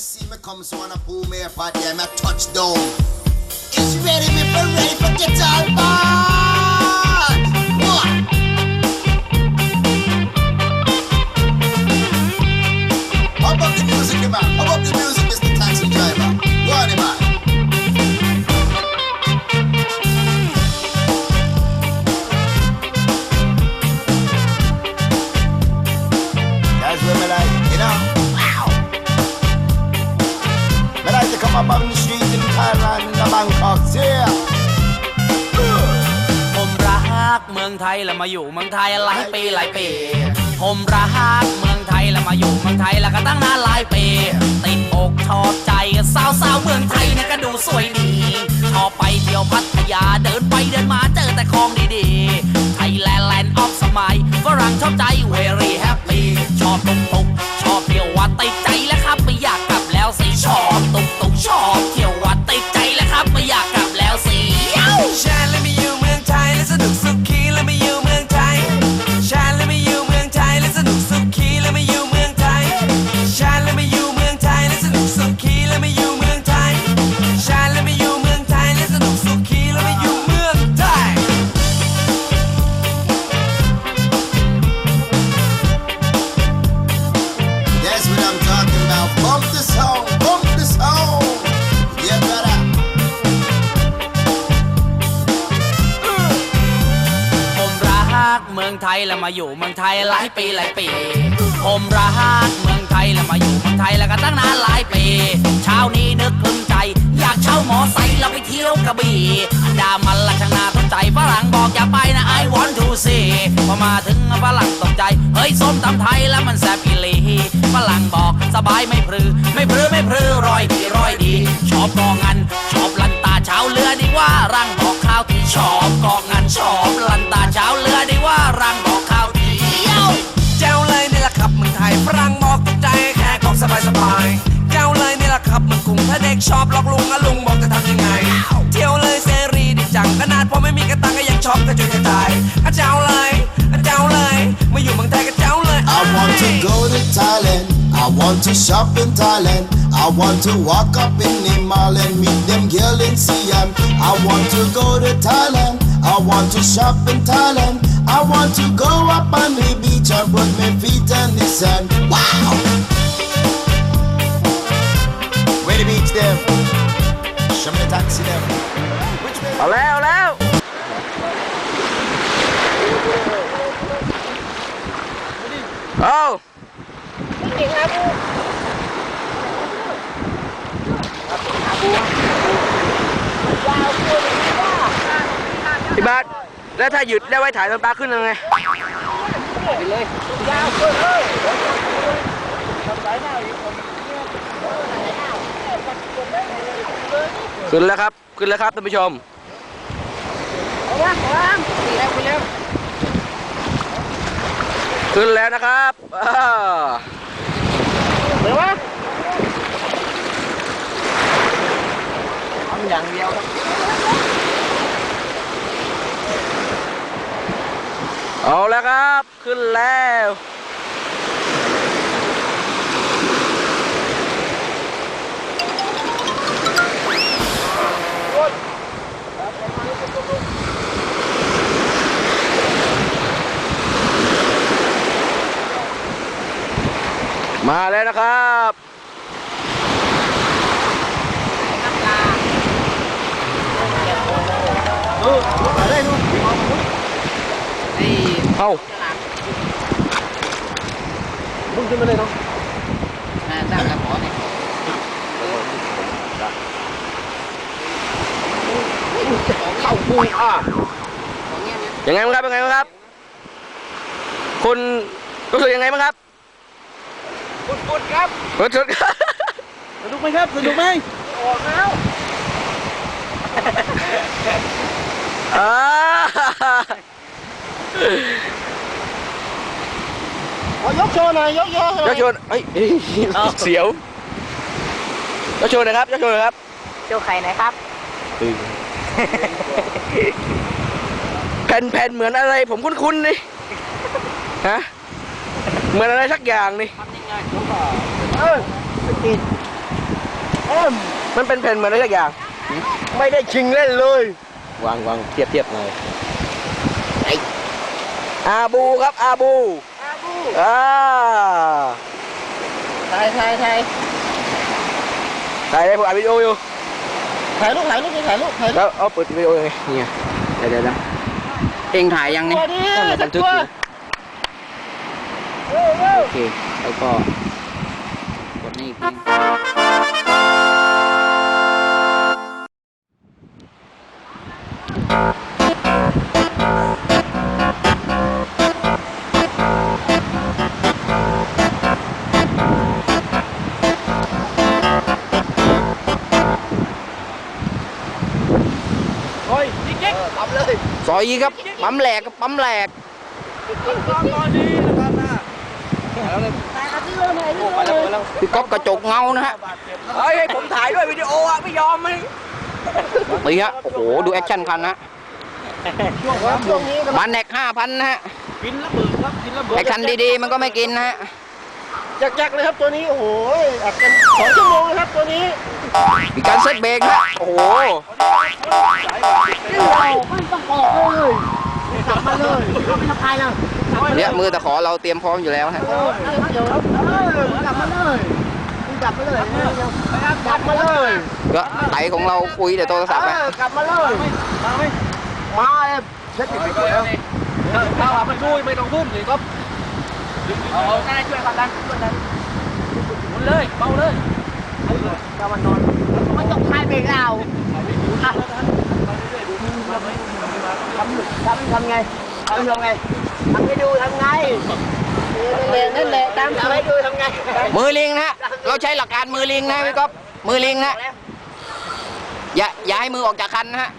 see me come, so wanna pull me apart, yeah, me touchdown. Is ready, me for ready for guitar part. มาอยู่เมืองไทยหลายปีหลายปี ผมรักเมืองไทยแล้วมาอยู่เมืองไทยแล้วก็ตั้งนานหลายปี ติดอกชอบใจสาวสาวเมืองไทยเนี่ยก็ดูสวยดีชอบไปเที่ยวพัทยาเดินไปเดินมาเจอแต่ของดีๆ ไทยแลนด์แลนด์ออฟสมัยฝรั่งชอบใจ very happy ชอบตุกตุกชอบเที่ยววัดติดใจแล้วครับไม่อยากกลับแล้วสิชอบตุกตุกชอบเที่ยว มาอยู่เมืองไทยหลายปีหลายปี ผมรักเมืองไทยแล้วมาอยู่เมืองไทยแล้วก็ตั้งนานหลายปี เช้านี้นึกคลึงใจ อยากเช่าหมอไซค์แล้วไปเที่ยวกระบี่ดามันละช่างน่าสนใจฝรั่งบอกอย่าไปนะ I want to see พอมาถึงฝรั่งตกใจ เฮ้ยส้มตำไทยแล้วมันแซ่บอีหลีฝรั่งบอกสบายไม่พรือ ไม่พรือไม่พรือรอยดีรอยดีชอบกองงันชอบลันตาเช้าเรือดีว่ารัง ชอบหลอกลุงอะลุงบอกจะทำยังไง เที่ยวเลยเสรีดีจังขนาดพอไม่มีกระตังก็ยังชอบกระจุยกระจายอะเจ้าเลยอะเจ้าเลยมาอยู่เมืองไทยก็เจ้าเลย I want to go to Thailand. I want to shop in Thailand. I want to walk up in the mall and meet them girl in Siam. I want to go to Thailand. I want to shop in Thailand. I want to go up on the beach and put my feet in the sand. Wow! Where the beach them? Show me the taxi them. Which way? เอาแล้วเอาแล้ว เอาพี่บาสแล้วถ้าหยุดแล้วไว้ถ่ายตอนปลาขึ้นยังไง ขึ้นแล้วครับ ขึ้นแล้วครับท่านผู้ชมขึ้นแล้วนะครับอ่าเอาแล้วครับ ขึ้นแล้ว มาแล้วนะครับเอ้าบุ้งขึ้นมาเลยเนาะจ้างกระป๋อเนี่ยเข้าปูอะยังไงมั้งครับยังไงมั้งครับคุณรู้สึกยังไงมั้งครับ ปุดๆครับปุดๆครับสนุกไหมครับสนุกไหมอ่าเอายกโชว์หน่อยยกโชว์หน่อยยกโชว์เฮ้ยเฮ้ยเสียวยกโชว์หนะครับยกโชว์หนะครับเจ้าไข่ไหนครับแผ่นแผ่นเหมือนอะไรผมคุ้นๆนี่ฮะ เหมือนอะไรสักอย่างนี่เออสกิดเอ็มมันเป็นแผ่นเหมือนอะไรสักอย่าง ไม่ได้ชิงเล่นเลย วางวางเทียบเทียบหน่อยไออาบูครับอาบูอาบูอ่าถ่ายถ่ายถ่ายถ่ายได้ผมอัดวิดีโออยู่ถ่ายรูปถ่ายรูปถ่ายรูปถ่ายรูปแล้วเอาเปิดวิดีโอยังไงเนี่ยเดี๋ยวเดี๋ยวนะเองถ่ายยังตัเนี่วยนี้ต้องมาตับันทึกวอยู่เร็วเร็ว โอเค แล้วก็กดนี่อีกทีซอยอีกครับ ปั๊มแหลกครับปั๊มแหลกถ่ายกันที่เลยถ่ายที่เลยพี่ก๊อฟกระจกเงานะฮะเฮ้ยให้ผมถ่ายด้วยวิดีโออะไม่ยอมไหมนี่ฮะโอ้โหดูแอคชั่นคันนะช่วงนี้กำลังบันแนกห้าพันนะฮะกินระเบิดครับกินระเบิดแอคชั่นดีๆมันก็ไม่กินนะฮะจักๆเลยครับตัวนี้โอ้โหอัดกันสองชั่วโมงนะครับตัวนี้มีการเซตเบรกฮะโอ้โหไม่ต้องออกเลย กลับมาเลยไม่ทำอะไรนะเนี่ยมือตะขอเราเตรียมพร้อมอยู่แล้วฮะเออเดี๋ยวกลับมาเลยกลับมาเลยกลับมาเลยก็ไตของเราคุยแต่โทรศัพท์อะกลับมาเลยมาไหมมาเอ็มเช็ดติดไปก่อนแล้วถ้าว่ามันดูไม่ต้องพุ่มเลยก็เอาง่ายช่วยกันดันช่วยกันหมุนเลยเบาเลยถ้ามันนอนมันต้องคลายเบรกเรา ทำทำไงทำทำไงทำให้ดูทำไงนั่นแหละนั่นแหละตามทำให้ดูทำไง มือลิงนะฮะเราใช้หลักการมือลิงนะพี่ก๊อฟมือลิงนะ อย่าอย่าให้มือออกจากคันนะฮะ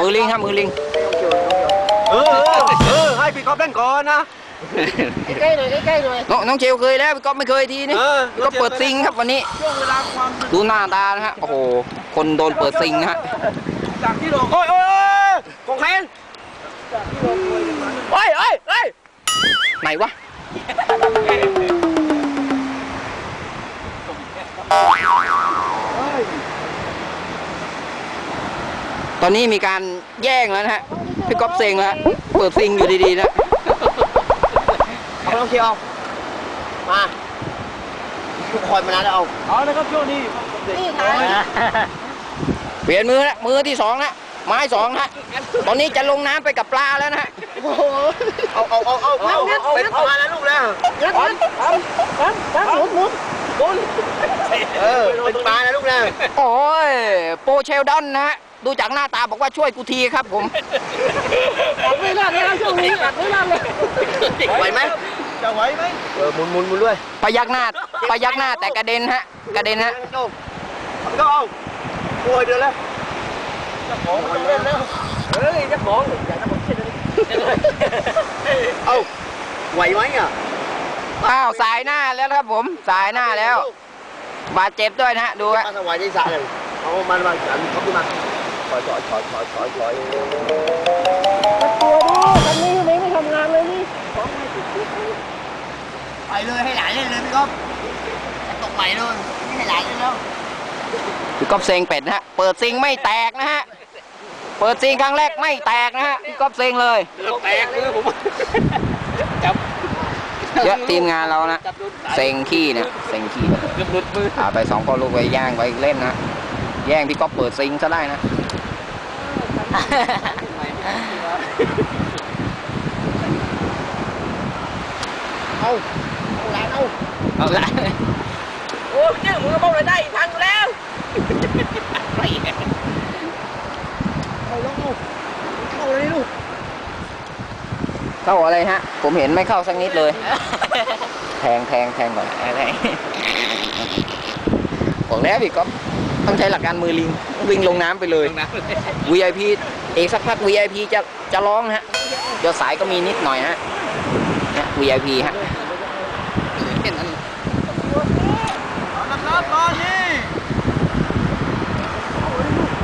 มือลิงครับมือลิง เออเออให้พี่ก๊อฟเล่นก่อนนะใกล้ๆหน่อยใกล้ๆหน่อยน้องน้องเชลเคยแล้วพี่ก๊อฟไม่เคยทีนี่เออพี่ก๊อฟเปิดซิงครับวันนี้ช่วงเวลาความดูหน้าตานะฮะโอ้โห คนโดนเปิดซิงนะฮะจากที่เราโอ้ยโอ้ยของใครโอ้ยโอ้ยโอ้ยไหนวะตอนนี้มีการแย่งแล้วนะฮะพี่ก๊อฟเซ็งแล้วฮะเปิดซิงอยู่ดีๆนะเอาลองเคียวมา ทุกคนมานานแล้วเอาเอาเลยครับช่วงนี้นี่ไงเปลี่ยนมือละมือที่สองนะไม้สองนะตอนนี้จะลงน้ำไปกับปลาแล้วนะฮะโอ้โหเอาเอาเอาเอาเอาเอาเป็นปลาแล้วลูกแล้วงั้นงั้นทำทำทำหมุนหมุนหมุนเออเป็นปลาแล้วลูกแล้วโอ้ยโปรเชลดอนนะฮะดูจากหน้าตาบอกว่าช่วยกูทีครับผมอัดไม่ได้แล้วช่วงนี้อัดไม่ได้เลยไหวไหม จะไหวไหมเออหมุนหมุนหมุนด้วยพยักหน้าพยักหน้าแต่กระเด็นฮะ กระเด็นฮะโจ้ก็เอาโอ้ยเดี๋ยวแล้วจะของมันเล่นแล้วเฮ้ยจะของอยากจะของเช่นนี้เอาไหวไหมอะอ้าวสายหน้าแล้วครับผมสายหน้าแล้ว บาดเจ็บด้วยนะฮะดูฮะมาถวายที่สระเลยเอามันมาอันเขาขึ้นมาถอยถอยถอยถอยถอยถอยตัวดูคันนี้ไม่ไม่ทำงานเลยนี่ไปเลยให้หลานเล่นเลยพี่ก๊อฟจะตกใหม่เลยไม่ให้หลานเล่นแล้วพี่ก๊อฟเซ็งเป็ดนะฮะ เปิดซิงไม่แตกนะฮะ เปิดซิงครั้งแรกไม่แตกนะฮะ พี่ก๊อฟเซ็งเลย แตกเลยผมเยอะทีมงานเรานะเซ็งขี้เนี่ย เซ็งขี้เอาไปสองคนลูกไปย่างไปเล่นนะ แย่งพี่ก๊อฟเปิดซิงซะได้นะ เอาหลาน เอาเอาละโอ้ยเนี่ยมือบอกเลยได้อีกทางแล้วเอาลงเอาเข้าเลยลูกเข้าอะไรฮะ ผมเห็นไม่เข้าสักนิดเลย แทงแทงแทงก่อนอะไรบอกแล้วพี่ก๊อฟต้องใช้หลักการมือลิง วิ่งลงน้ำไปเลย VIP เอกสักพัก VIP จะจะร้องฮะเดี๋ยวสายก็มีนิดหน่อยฮะเนี่ย VIP ฮะ เอาละครับตอนนี้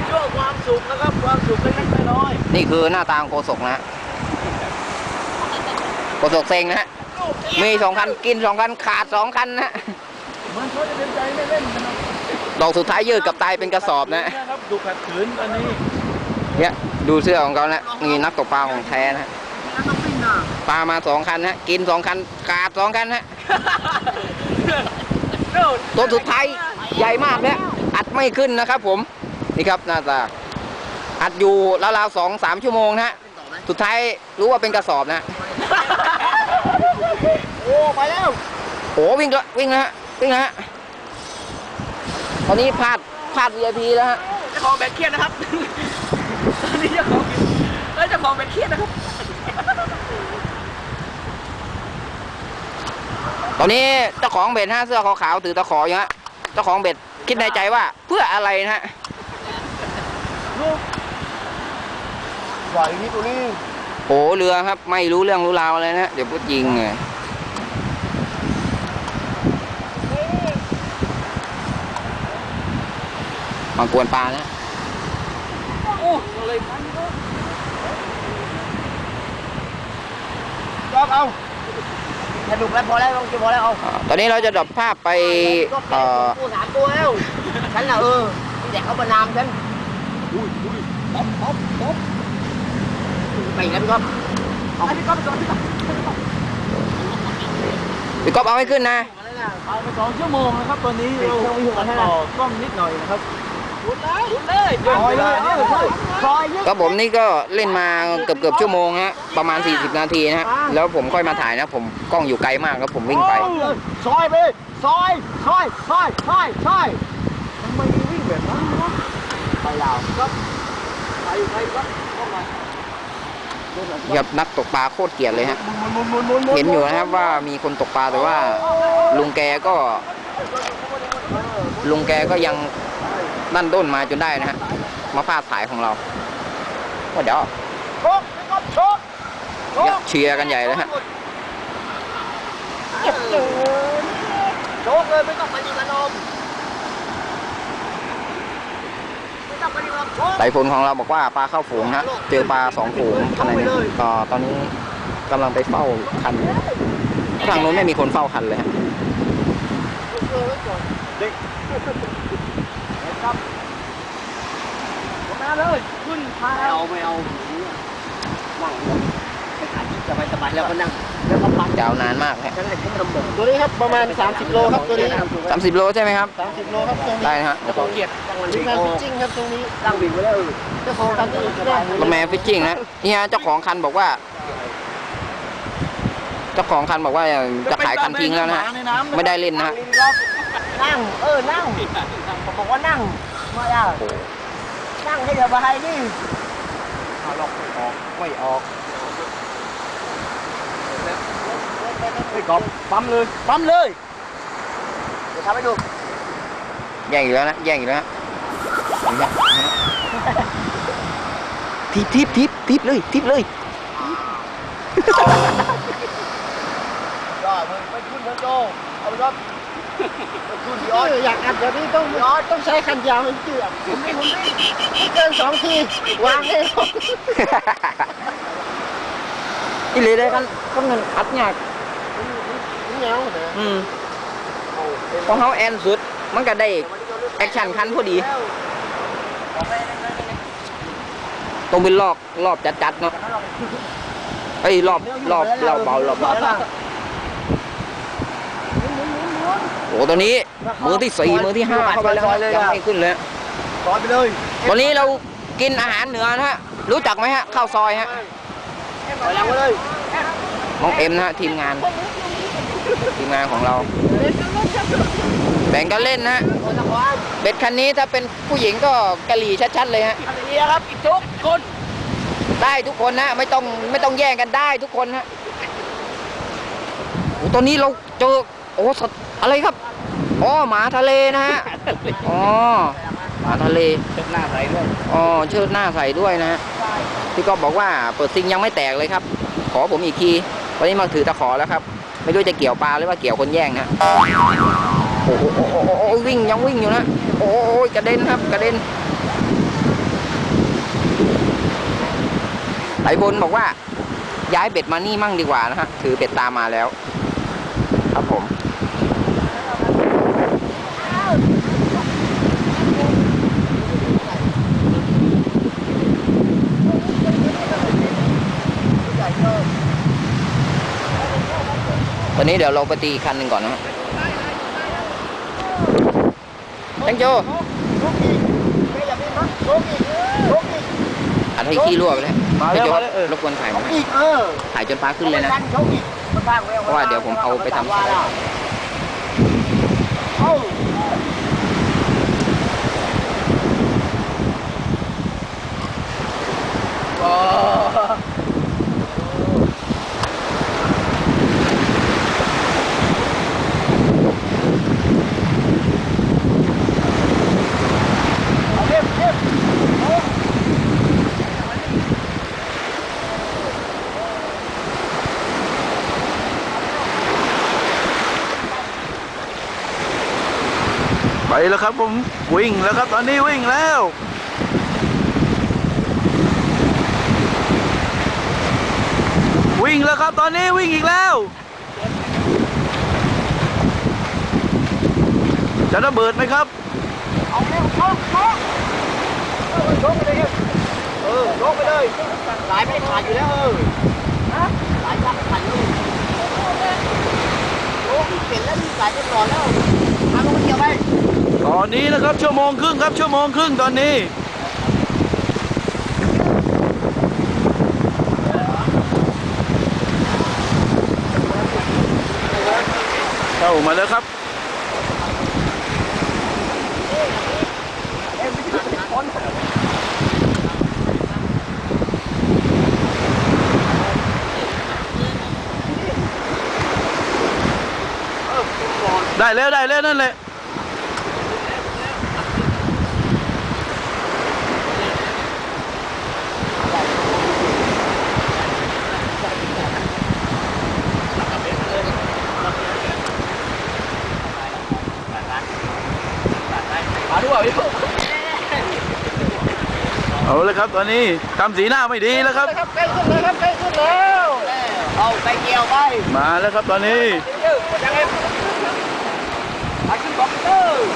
ช่วงความ สุขนะครับความสุขเล็กๆน้อยนี่คือหน้าตาของโกศกนะฮะโกศกเซ็งนะฮะมีสองคันกินสองคันขาดสองคันนะฮะมันเขาจะเต็มใจไม่เล่นนะครับดอกสุดท้ายยืดกับตายเป็นกระสอบนะนะครับดูขัดขืนตอนนี้เนี่ยดูเสื้อของเขานะนี่นักตกปลาของแท้นะปลามาสองคันนะกินสองคันกาดสองคันนะตัวสุดท้ายใหญ่มากเนี่ยอัดไม่ขึ้นนะครับผมนี่ครับหน้าตา อัดอยู่ราวๆสองสามชั่วโมงนะฮะสุดท้ายรู้ว่าเป็นกระสอบนะ โอ้ไปแล้วโอ้วิ่งแล้ววิ่งแล้วฮะวิ่งแล้วฮะตอนนี้พลาดพลาด VIP แล้วฮะเจ้าของแบตเครียดนะครับ ตอนนี้เจ้าของเอ้ยเจ้าของแบตเครียดนะครับ ตอนนี้เจ้าของเบ็ดฮะเสื้อขาวๆถือตะขออยู่ฮะเจ้าของเบ็ดคิดในใจว่าเพื่ออะไรนะฮะปล่อ ยอย่างนี้ตัวนี้โอ้เรือครับ ไม่รู้เรื่องรู้ราวอะไรนะ เดี๋ยวพูดยิงเลยมากวนปลานะรอบเอาสนุกแล้วพอแล้วต้องกินพอแล้วเอาอ่าตอนนี้เราจะดับภาพไปเอ่อตัวสามตัวแล้ว ฉันน่ะเออที่แต่เขาประนามฉันอุ้ยอุ้ยป๊อปป๊อปป๊อป ไปแล้วพี่ก๊อฟเอาพี่ก๊อฟไปก่อนพี่ก๊อฟพี่ก๊อฟเอาให้ขึ้นนะเอาไปสองชั่วโมงนะครับตอนนี้เราตัดต่อกล้องนิดหน่อยนะครับหุดเลยหุดเลยซอยเลยเออใช่ซอยเยอะก็ผมนี่ก็เล่นมาเกือบเกือบๆชั่วโมงฮะประมาณ 40 นาทีนะฮะแล้วผมค่อยมาถ่ายนะผมกล้องอยู่ไกลมากแล้วผมวิ่งไปซอยไปเลยซอยซอยซอยซอยซอยทำไมวิ่งแบบนั้นวะไปยาวก็ไปอยู่ไปก็เข้ามา ครับนักตกปลาโคตรเกลียดเลยฮะหมุนหมุนหมุนหมุนเห็นอยู่นะครับว่ามีคนตกปลาแต่ว่า ลุงแกก็ ลุงแกก็ยังดันด้นมาจนได้นะฮะมาฟาดสายของเราก็เดี๋ยวโชกก็โชกโชกเชียร์กันใหญ่เลยฮะเก็บเจอโชกเลยไม่ต้องไปยิงกระนม ไม่ต้องไปยิงกระนมโชกไต่พลของเราบอกว่าปลาเข้าฝูงฮะเจอปลาสองฝูงขนาดนี้ก็ตอนนี้กำลังไปเฝ้าคันทางโน้นไม่มีคนเฝ้าคันเลยฮะมาเลยขึ้นพาไม่เอาไม่เอานั่งไปถ่ายสบายสบายแล้วก็นั่งแล้วก็พัก ยาวนานมากฮะจะได้ขึ้นลำบากตัวนี้ครับประมาณ 30 โลครับตัวนี้สามสิบโลใช่ไหมครับ30 โลครับตรงนี้ได้นะฮะเจ้าของเกียรติทีมงานฟิชชิ่งครับตรงนี้ตั้งวิ่งไว้แล้วเจ้าของคันนี้ก็ได้รถแมฟิชชิ่งนะนี่ฮะเจ้าของคันบอกว่า เจ้าของคันบอกว่าจะขายคันทิ้งแล้วนะฮะไม่ได้เล่นนะฮะนั่งเออนั่งผมบอกว่านั่งไม่เอานั่งให้สบายดิล็อกไม่ออกไม่ออก ไม่กอบปั๊มเลย ปั๊มเลย เดี๋ยวทำให้ดู แย่งอีกแล้วนะ แย่งอีกแล้วนะเห็นไหมทิปทิปทิปทิปเลย ทิปเลยยอดมึงไปขึ้นเถอะโจเอาไปยอดไปขึ้นยอดอยากอัดแบบนี้ต้องยอดต้องใช้คันยาวให้เจือกผมไม่ผมไม่เกินสองทีวางให้ลงอีหลีเลยกันก็เงินอัดยาก เงาเลยอืมพอเขาแอนสุด มันก็ได้แอคชั่นคันพอดีต้องเป็นรอบรอบจัดๆเนาะเอ้ยรอบรอบรอบเบารอบเบาโอ้ตอนนี้มือที่สี่มือที่ห้าเข้าไปแล้วฮะยังไม่ขึ้นเลยซอยไปเลยวันนี้เรากินอาหารเหนือนะฮะ รู้จักไหมฮะข้าวซอยฮะซอยยังไปเลยน้องเอ็มนะฮะทีมงาน ทีมงานของเราแบ่งกันเล่นนะฮะคนละคนเบ็ดคันนี้ถ้าเป็นผู้หญิงก็กะหรี่ชัดๆเลยฮะอันนี้ครับอีกทุกคนได้ทุกคนนะไม่ต้องไม่ต้องแย่งกันได้ทุกคนฮะโอ้ตอนนี้เราเจอโอ้สัตว์อะไรครับอ๋อหมาทะเลนะฮะอ๋อหมาทะเลเช็ดหน้าใส่ด้วยอ๋อเชิดหน้าใส่ด้วยนะฮะพี่ก็บอกว่าเปิดซิงยังไม่แตกเลยครับ ขอผมอีกทีวันนี้มาถือตะขอแล้วครับ ไม่รู้จะเกี่ยวปลาหรือว่าเกี่ยวคนแย่งนะโอ้โหวิ่งยังวิ่งอยู่นะโอ้โหกระเด็นครับกระเด็นไหลบนบอกว่า ย้ายเบ็ดมานี่มั่งดีกว่านะฮะถือเบ็ดตามมาแล้ว ครับผม ตอนนี้เดี๋ยวเราไปตีคันหนึ่งก่อนนะฮะแตงโจลุกอีกไม่อย่าพี่มั้งลุกอีกลุกอีกอัดให้ขี้รั่วไปแล้วมาแข้งโจ้รบกวนถ่ายหลุน่อยถ่ายจนปลาขึ้นเลยนะ เพราะว่าเดี๋ยวผมเอาไปทำว่าแล้วเอ้า เอาเรียบเรียบโอ้ ไป แล้วครับผมวิ่งแล้วครับตอนนี้วิ่งแล้ววิ่งแล้วครับตอนนี้วิ่งอีกแล้ว จะระเบิดไหมครับเอาเร็วชกชกเออชกไปเลยเออชกไปเลยสายไม่ขาดอยู่แล้วเออฮะสายยักขาดอยู่โอ้ยเปลี่ยนแล้วมีสายกันก่อแล้วทำลงมาเกี่ยวไป ต อนนี้นะครับชั่วโมงครึ่งครับชั่วโมงครึ่งตอนนี้เข้ามาแล้วครับได้แล้วได้แล้วนั่นแหละ เอาเลยครับตอนนี้ทำสีหน้าไม่ดีแล้วครับครับ ใกล้ขึ้นแล้วครับใกล้ขึ้นแล้วเอาไปเกี่ยวไปมาแล้วครับตอนนี้ยังไงไปขึ้นคอมพิวเตอร์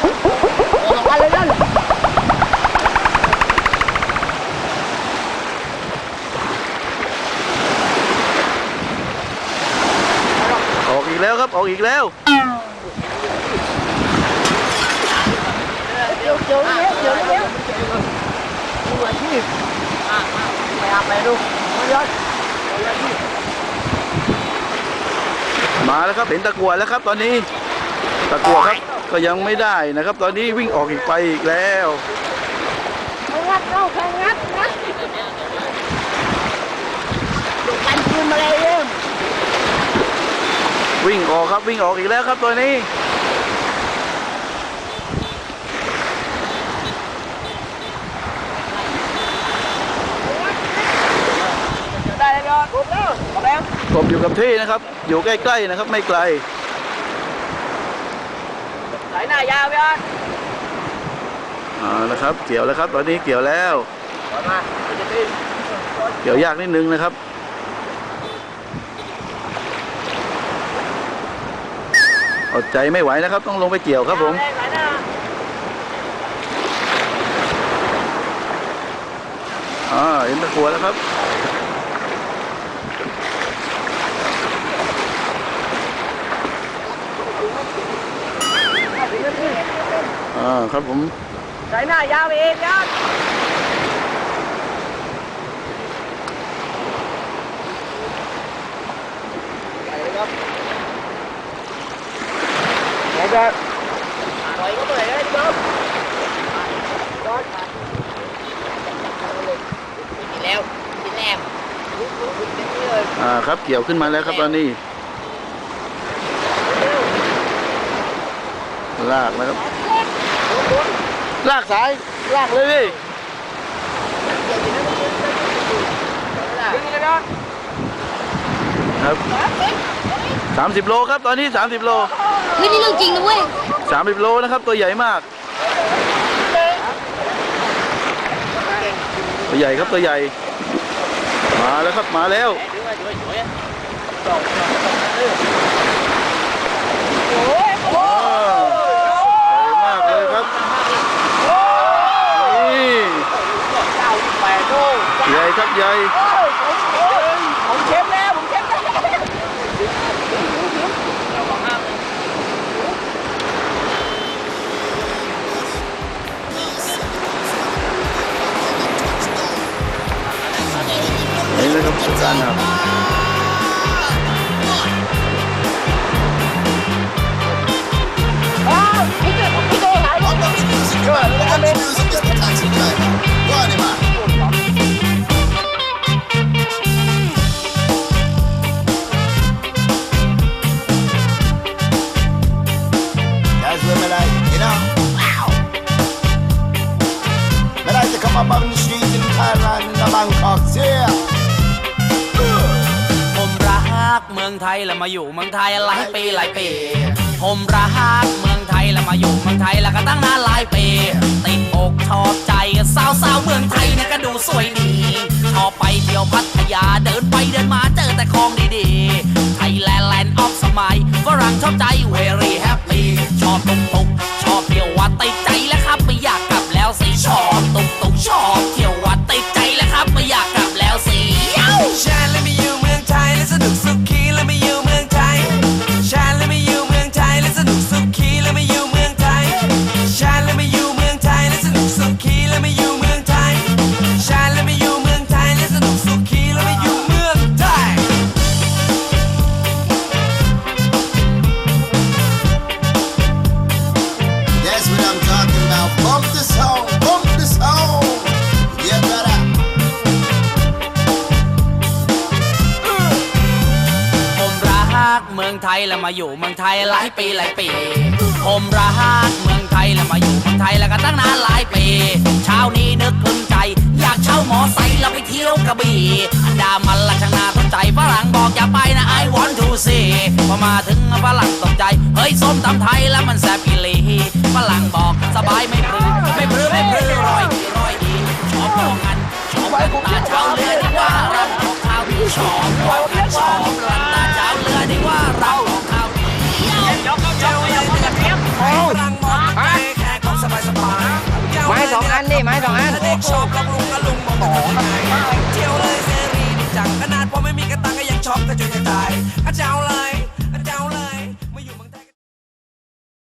โอ้สองพันเลยนั่น อ ออกแล้วครับออกอีกแล้วเดี๋ยวเดี๋ยวเดี๋ยวเดี๋ยวเดี๋ยวดูอาชีพไปหาไปดูมาเยอะมาแล้วครับเห็นตะกัวแล้วครับตอนนี้ ตะกัวครับก็ยังไม่ได้นะครับ ตอนนี้วิ่งออกอีกไปอีกแล้วงัดเข้าแข่งงัดงัดดูกันคืนมาเลยเอ็ม วิ่งออกครับวิ่งออกอีกแล้วครับตัวนี้ ได้เลยยอดครบแล้วครบแล้วกบอยู่กับที่นะครับ อยู่ใกล้ๆนะครับไม่ไกลสายหน้ายาวพี่ออดเอ่านะครับ เกี่ยวแล้วครับ ตอนนี้เกี่ยวแล้วมาจะตีเกี่ยวยากนิดนึงนะครับ อดใจไม่ไหวนะครับ ต้องลงไปเกี่ยวครับผมอ่าเห็นตะกัวแล้วครับอ่าครับผมสายหน้ายาวเองยอดเดี๋ยวจะปล่อยก็เปิดได้พี่บ๊อบยอดกินแล้วกินแล้วลุกลุกกินนี่เลย อ่าครับเกี่ยวขึ้นมาแล้วครับตอนนี้ ลากนะครับ ลากสาย ลากเลยพี่ดึงเลยยอดครับสามสิบโลครับ ตอนนี้สามสิบโลเฮ้ยนี่เรื่องจริงนะเว้ยสามสิบโลนะครับตัวใหญ่มาก ตัวใหญ่ครับตัวใหญ่ มาแล้วครับมาแล้ว ใหญ่มากเลยครับนี่เก้าแปดชักใหญ่ผ Den will ich jetzt anhaben. Music is the taxi driver. มาอยู่เมืองไทยหลายปีหลายปี ผมรักเมืองไทยแล้วมาอยู่เมืองไทยแล้วก็ตั้งนานหลายปี ติดอกชอบใจสาวสาวเมืองไทยเนี่ยก็ดูสวยดี ชอบไปเที่ยวพัทยาเดินไปเดินมาเจอแต่ของดีๆ ไทยแลนด์แลนด์ออฟสมัยฝรั่งชอบใจ very happy ชอบตุกตุกชอบเที่ยววัดติดใจแล้วครับไม่อยากกลับแล้วสิชอบตุกตุกชอบ มาอยู่เมืองไทยหลายปีหลายปี ผมรักเมืองไทยแล้วมาอยู่เมืองไทยแล้วก็ตั้งนานหลายปี เช้านี้นึกคลึงใจ อยากเช่าหมอไซค์แล้วไปเที่ยวกระบี่อันดามันละช่างน่าสนใจฝรั่งบอกอย่าไปนะ I want to see พอมาถึงฝรั่งตกใจ เฮ้ยส้มตำไทยแล้วมันแซ่บอีหลีฝรั่งบอกสบายไม่พรือไม่พรือไม่พรือร้อยดีร้อยดีชอบมองกันชอบกันตาเช้าเรือดีกว่าเราของข้าวที่ชอบกันชอบกันตาเช้าเรือดีกว่าเรา ไม้สองอันนี่ไม้สองอันโอ้โหเที่ยวเลยเสรีดีจังขนาดพอไม่มีกระตังก็ยังช็อกกระจุยกระจายเจ้าเลย